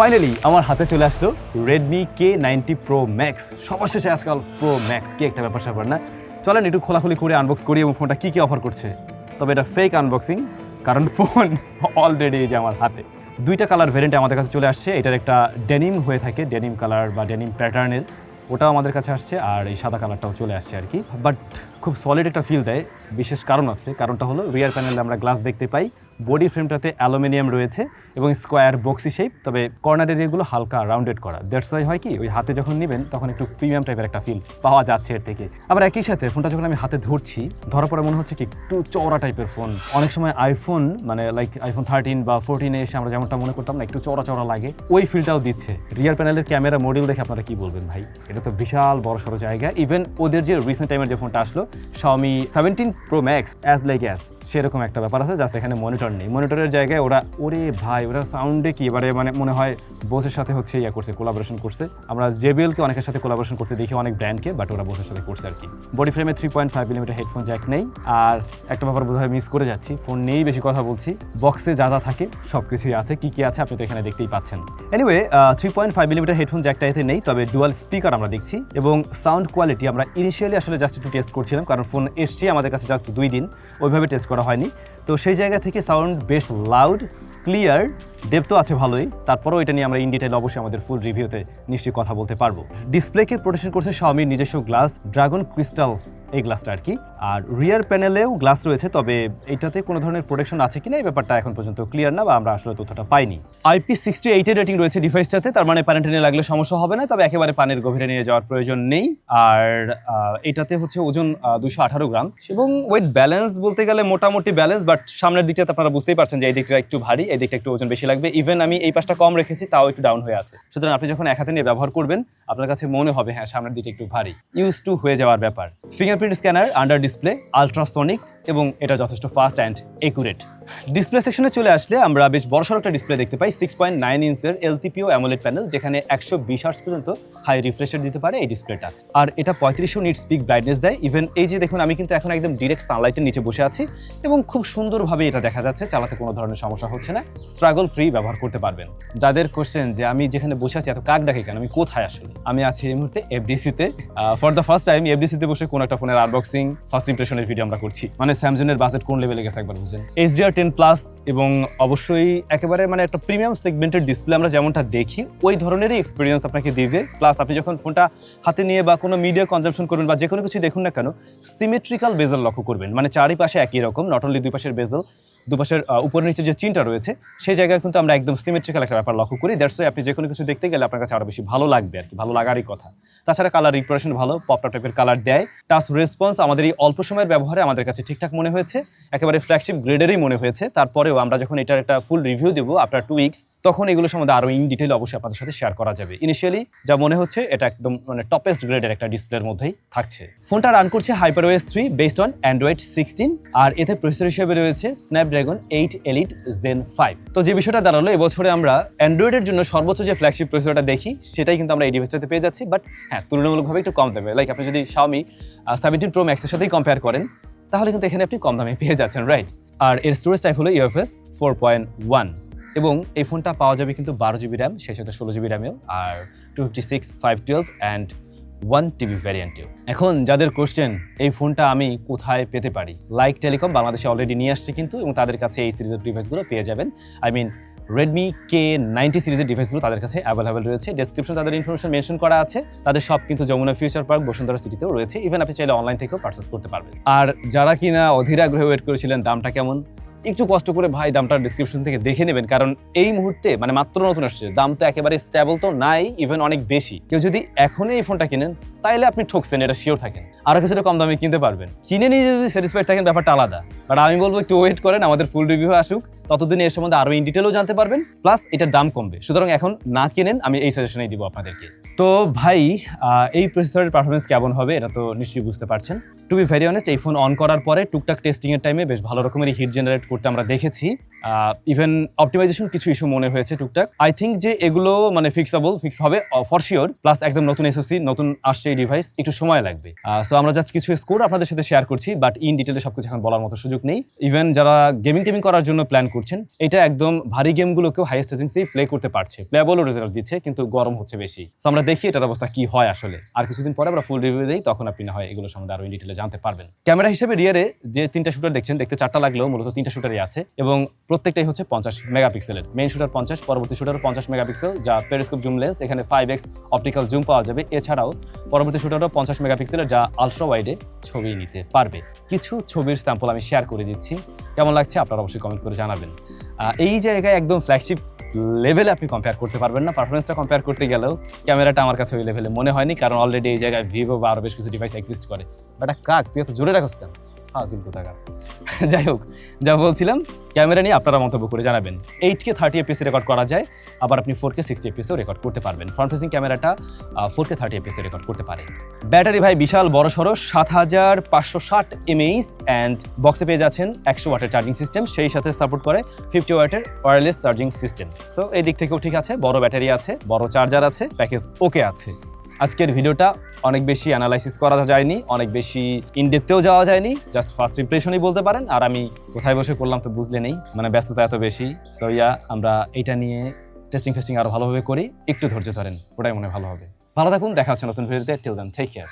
Finally আমার হাতে চলে আসলো Redmi K ninety pro max সবার শেষে আজকাল প্রো ম্যাক্স কি একটা ব্যাপার স্যাপার, না? চলেন একটু খোলাখুলি করে আনবক্স করি এবং ফোনটা কী কী অফার করছে। তবে এটা ফেক আনবক্সিং কারণ ফোন অলরেডি এই যে আমার হাতে। দুইটা কালার ভ্যারিয়েন্ট আমাদের কাছে চলে আসছে। এটার একটা ডেনিম হয়ে থাকে ডেনিম কালার বা ডেনিম প্যাটার্নের ওটাও আমাদের কাছে আসছে আর এই সাদা কালারটাও চলে আসছে আর কি। বাট খুব সলিড একটা ফিল দেয়। বিশেষ কারণ আছে। কারণটা হলো রিয়ার প্যানেলে আমরা গ্লাস দেখতে পাই। বডি ফ্রেমটাতে অ্যালুমিনিয়াম রয়েছে এবং স্কোয়ার বক্সি শেপ তবে কর্নার এরিয়াগুলো হালকা রাউন্ডেড করা। দ্যাটস ওয়াই হয় কি, ওই হাতে যখন নেবেন, তখন একটু প্রিমিয়াম টাইপের একটা ফিল পাওয়া যাচ্ছে এর থেকে। আবার একই সাথে ফোনটা যখন আমি হাতে ধরছি, ধরার পরে মনে হচ্ছে কি, একটু চওড়া টাইপের ফোন অনেক সময় আইফোন মানে লাইক আইফোন থার্টিন বা ফোরটিনে এসে আমরা যেমনটা মনে করতাম না, একটু চওড়া চওড়া লাগে। ওই ফিলটাও দিচ্ছে। রিয়ার প্যানেলের ক্যামেরা মডিউল দেখে আপনারা কি বলবেন ভাই? এটা তো বিশাল বড় সড়ো জায়গা। ইভেন ওদের যে রিসেন্ট টাইমের যে ফোনটা আসলো Xiaomi seventeen pro max as like as সেরকম একটা ব্যাপার আছে জাস্ট এখানে মনিটর নেই। মনিটরের জায়গায় ওরা, ওরে ভাই, ওরা সাউন্ডে কি? এবারে মানে মনে হয় বোসের সাথে হচ্ছে ইয়া করছে কোলাবোরেশন করছে। আমরা জেবিএলকে অনেকের সাথে কোলাবোরেশন করতে দেখি, অনেক ব্র্যান্ডকে বাট ওরা বোসের সাথে করছে আর কি। বডি ফ্রেমে three point five millimetre headphone jack নেই। আর একটা ব্যাপার বোধহয় মিস করে যাচ্ছি ফোন নেই বেশি কথা বলছি। বক্সে যা যা থাকে সব কিছুই আছে। কি কি আছে আপনি তো এখানে দেখতেই পাচ্ছেন। Anyway three point five millimetre headphone জ্যাকটা এতে নেই, তবে ডুয়াল স্পিকার আমরা দেখছি। এবং সাউন্ড কোয়ালিটি আমরা ইনিশিয়ালি আসলে জাস্ট একটু টেস্ট করছিলাম, কারণ ফোন এসছে আমাদের কাছে জাস্ট দুই দিন। ওইভাবে টেস্ট করা হয়নি। তো সেই জায়গা থেকে সাউন্ড বেশ লাউড ক্লিয়ার ডেপ তো আছে ভালোই। তারপরেও এটা নিয়ে আমরা ইন ডিটেল অবশ্যই আমাদের ফুল রিভিউতে নিশ্চয়ই কথা বলতে পারব। ডিসপ্লেকে প্রোটেকশন করছে শাওমির নিজস্ব গ্লাস ড্রাগন ক্রিস্টাল এই গ্লাসটা আর কি। আর রিয়ার প্যানেলেও গ্লাস রয়েছে, তবে এইটাতে কোনো ধরনের প্রোটেকশন আছে কিনা এই ব্যাপারটা এখন পর্যন্ত ক্লিয়ার না বা আমরা আসলে তথ্যটা পাইনি। আইপি সিক্সটি এইটের রেটিং রয়েছে ডিভাইসটাতে তার মানে পানি টেনে লাগলে সমস্যা হবে না, তবে একেবারে পানির গভীরে নিয়ে যাওয়ার প্রয়োজন নেই। আর এটাতে হচ্ছে ওজন দুশো আঠারো গ্রাম। এবং ওয়েট ব্যালেন্স বলতে গেলে মোটামুটি ব্যালেন্স বাট সামনের দিকটাতে আপনারা বুঝতেই পারছেন যে এই দিকটা একটু ভারী, এই দিকটা একটু ওজন বেশি লাগবে। ইভেন আমি এই পাশটা কম রেখেছি, তাও একটু ডাউন হয়ে আছে। সুতরাং আপনি যখন এক হাতে নিয়ে ব্যবহার করবেন, আপনার কাছে মনে হবে হ্যাঁ সামনের দিকটা একটু ভারী। ইউজ টু হয়ে যাওয়ার ব্যাপার। Fingerprint scanner under display ultrasonic এবং এটা যথেষ্ট ফাস্ট অ্যান্ড একুরেট ডিসপ্লে সেকশনে চলে আসলে আমরা বেশ বড়সড় একটা ডিসপ্লে দেখতে পাই সিক্স পয়েন্ট নাইন ইঞ্চের এলটিপিও অ্যামোলেড প্যানেল যেখানে একশো বিশ আর্টস পর্যন্ত হাই রিফ্রেশার দিতে পারে এই ডিসপ্লেটা আর এটা পঁয়ত্রিশশো নিট স্পিক ব্রাইটনেস দেয়। ইভেন এই যে দেখুন, আমি কিন্তু এখন একদম ডিরেক্ট সানলাইটের নিচে বসে আছি এবং খুব সুন্দরভাবে এটা দেখা যাচ্ছে, চালাতে কোনো ধরনের সমস্যা হচ্ছে না। স্ট্রাগল ফ্রি ব্যবহার করতে পারবেন। যাদের কোশ্চেন যে আমি যেখানে বসে আছি, এত কাক ডাকে কেন? আমি কোথায় আসলে? আমি আছি এই মুহূর্তে এফডিসিতে ফর দ্য ফার্স্ট টাইম এফডিসিতে বসে কোনো একটা ফোনের আনবক্সিং ফার্স্ট ইমপ্রেশনের ভিডিও আমরা করছি। মানে স্যামসংয়ের বাজেট কোন লেভেলে গেছে একবার বুঝেন। এইচডিআর টেন প্লাস এবং অবশ্যই একেবারে মানে একটা প্রিমিয়াম সেগমেন্টের ডিসপ্লে আমরা যেমনটা দেখি, ওই ধরনেরই এক্সপিরিয়েন্স আপনাকে দিবে। প্লাস আপনি যখন ফোনটা হাতে নিয়ে বা কোনো মিডিয়া কনজামশন করবেন বা যে কোনো কিছু দেখুন না কেন সিমেট্রিক্যাল বেজেল লক্ষ্য করবেন। মানে চারিপাশে একই রকম নট অনলি দুই পাশের বেজেল দুপাশের উপর নিচে যে চিনটা রয়েছে, সেই জায়গায় কিন্তু আমরা একদম সিমেট্রিক্যাল একটা ব্যাপার লক্ষ্য করি। দ্যাটস আপনি যে কোনো কিছু দেখতে গেলে আপনার কাছে আরও বেশি ভালো লাগবে আর কি, ভালো লাগারই কথা। তাছাড়া কালার রিপ্রেশন ভালো পপটা টাইপের কালার দেয়। টাচ রেসপন্স আমাদের এই অল্প সময়ের ব্যবহারে আমাদের কাছে ঠিকঠাক মনে হয়েছে। একেবারে ফ্ল্যাগশিপ গ্রেডেরই মনে হয়েছে। তারপরেও আমরা যখন এটার একটা ফুল রিভিউ দেবো আফটার টু উইকস তখন এগুলো সম্বন্ধে আরও ইন ডিটেল অবশ্যই আপনাদের সাথে শেয়ার করা যাবে। ইনিশিয়ালি যা মনে হচ্ছে, এটা একদম মানে টপেস্ট গ্রেডের একটা ডিসপ্লের মধ্যেই থাকছে। ফোনটা রান করছে hyper OS three based on Android sixteen আর এতে প্রসেসর হিসেবে রয়েছে Snapdragon eight elite gen five তো যে বিষয়টা দাঁড়াল, এবছরে আমরা অ্যান্ড্রয়েডের জন্য সর্বোচ্চ যে ফ্ল্যাগশিপ প্রসেসরটা দেখি, সেটাই কিন্তু আমরা এই ডিভাইসটাতে পেয়ে যাচ্ছি। বাট হ্যাঁ তুলনামূলকভাবে একটু কম দেবে লাইক আপনি যদি শাওমি সেভেন্টিন প্রো ম্যাক্সের সাথেই কম্পেয়ার করেন, তাহলে কিন্তু এখানে আপনি কম দামে পেয়ে যাচ্ছেন রাইট আর এর স্টোরেজ টাইপ হলো ইউএফএস ফোর পয়েন্ট ওয়ান এবং এই ফোনটা পাওয়া যাবে কিন্তু বারো জিবি র্যাম সেই সাথে ষোলো জিবি র্যামেও আর two fifty six five twelve and one TB ভ্যারিয়েন্টেও এখন যাদের কোশ্চেন এই ফোনটা আমি কোথায় পেতে পারি? লাইক টেলিকম বাংলাদেশে অলরেডি নিয়ে আসছে কিন্তু এবং তাদের কাছে এই সিরিজের ডিভাইসগুলো পেয়ে যাবেন। I mean Redmi K ninety সিরিজের ডিভাইসগুলো তাদের কাছে অ্যাভেলেবেল রয়েছে। ডেসক্রিপশন তাদের ইনফরমেশন মেনশন করা আছে। তাদের সব কিন্তু যমুনা ফিউচার পার্ক বসুন্ধরা সিটিতেও রয়েছে। ইভেন আপনি চাইলে অনলাইন থেকেও পারচেস করতে পারবেন। আর যারা কিনা অধীর আগ্রহে ওয়েট করেছিলেন, দামটা কেমন? একটু কষ্ট করে ভাই দামটা ডিসক্রিপশন থেকে দেখে নেবেন, কারণ এই মুহূর্তে মানে মাত্র নতুন আসছে, দাম তো একেবারে স্ট্যাবল তো নাই ইভেন অনেক বেশি। কেউ যদি এখনই এই ফোনটা কিনেন তাইলে আপনি ঠকছেন, এটা শিওর থাকেন। আরও কিছুটা কম দামে কিনতে পারবেন। কিনে নিয়ে যদি স্যাটিসফাইড থাকেন, ব্যাপারটা আলাদা। বাট আমি বলব একটু ওয়েট করেন, আমাদের ফুল রিভিউ আসুক। ততদিনে এর সম্বন্ধে আরও ইন ডিটেলও জানতে পারবেন। প্লাস এটার দাম কমবে। সুতরাং এখন না কিনেন, আমি এই সাজেশনেই দিব আপনাদেরকে। তো ভাই এই প্রসেসরের পারফরমেন্স কেমন হবে, এটা তো নিশ্চয়ই বুঝতে পারছেন। টু বি ভেরি অনেস্ট এই ফোন অন করার পরে টুকটাক টেস্টিং এর টাইমে বেশ ভালো রকমের হিট জেনারেট করতে আমরা দেখেছি। ইভেন অপটিমাইজেশন কিছু ইস্যু মনে হয়েছে টুকটাক। আই থিঙ্ক যে এগুলো মানে ফিক্সাবল ফিক্স হবে ফর শিওর প্লাস একদম নতুন এসওসি নতুন আসছে এই ডিভাইস একটু সময় লাগবে। সো আমরা জাস্ট কিছু স্কোর আপনাদের সাথে শেয়ার করছি বাট ইন ডিটেলে সবকিছু এখন বলার মতো সুযোগ নেই। ইভেন যারা গেমিং টেমিং করার জন্য প্ল্যান করছেন, এটা একদম ভারী গেমগুলোকেও হাইয়েস্ট এজেন্সি প্লে করতে পারছে। প্লেবলও রেজাল্ট দিচ্ছে, কিন্তু গরম হচ্ছে বেশি। সো আমরা দেখি এটার অবস্থা কি হয় আসলে। আর কিছুদিন পরে আমরা ফুল রিভিউ দিই, তখন আপনি না হয় এগুলো সম্বন্ধে আরও ইন ডিটেলে জানতে পারবেন। ক্যামেরা হিসেবে রিয়ারে যে তিনটা শুটার দেখছেন, দেখতে চারটা লাগলেও মূলত তিনটা শুটারই আছে, এবং প্রত্যেকটাই হচ্ছে পঞ্চাশ মেগাপিক্সেলের মেন শুটার পঞ্চাশ, পরবর্তী শুটার পঞ্চাশ মেগাপিক্সেল যা পেরিস্কোপ জুম লেন্স এখানে ফাইভ এক্স অপটিক্যাল জুম পাওয়া যাবে। এছাড়াও পরবর্তী শুটারও পঞ্চাশ মেগাপিক্সেলের যা আলট্রা ওয়াইডে ছবি নিতে পারবে। কিছু ছবির স্যাম্পল আমি শেয়ার করে দিচ্ছি। কেমন লাগছে আপনারা অবশ্যই কমেন্ট করে জানাবেন। এই জায়গায় একদম ফ্ল্যাগশিপ লেভেলে আপনি কম্পেয়ার করতে পারবেন না। পারফরমেন্সটা কম্পেয়ার করতে গেলেও ক্যামেরাটা আমার কাছে ওই লেভেলে মনে হয়নি, কারণ অলরেডি এই জায়গায় ভিভো বা আরও বেশ কিছু ডিভাইস এক্সিস্ট করে। বাট কাক, তুই এত জোরে রাখোস কেন? হাজিল কোথাকার? যাই হোক, যা বলছিলাম, ক্যামেরা নিয়ে আপনারা মন্তব্য করে জানাবেন। Eight K thirty FPS record করা যায়, আবার আপনি ফোর কে সিক্সটি এপিএসও রেকর্ড করতে পারবেন। ফ্রন্ট ফেসিং ক্যামেরাটা four K thirty FPS record করতে পারে। ব্যাটারি ভাই বিশাল, বড় সড়ো, সাত হাজার পাঁচশো ষাট এমএইচ অ্যান্ড বক্সে পেয়ে যাচ্ছেন একশো ওয়াটের চার্জিং সিস্টেম সেই সাথে সাপোর্ট করে ফিফটি ওয়াটের ওয়্যারলেস চার্জিং সিস্টেম সো এই দিক থেকেও ঠিক আছে, বড় ব্যাটারি আছে, বড় চার্জার আছে প্যাকেজ ওকে আছে। আজকের ভিডিওটা অনেক বেশি অ্যানালাইসিস করা যায়নি, অনেক বেশি ইনডেপথেও যাওয়া যায়নি জাস্ট ফার্স্ট ইমপ্রেশনই বলতে পারেন, আর আমি কোথায় বসে করলাম তো বুঝলে নেই মানে ব্যস্ততা এত বেশি। সো ইয়া আমরা এটা নিয়ে টেস্টিং ফেস্টিং আরও ভালোভাবে করি, একটু ধৈর্য ধরেন, ওটাই মনে ভালো হবে। ভালো থাকুন, দেখা হচ্ছে নতুন ভিডিওতে টিল দেন টেক কেয়ার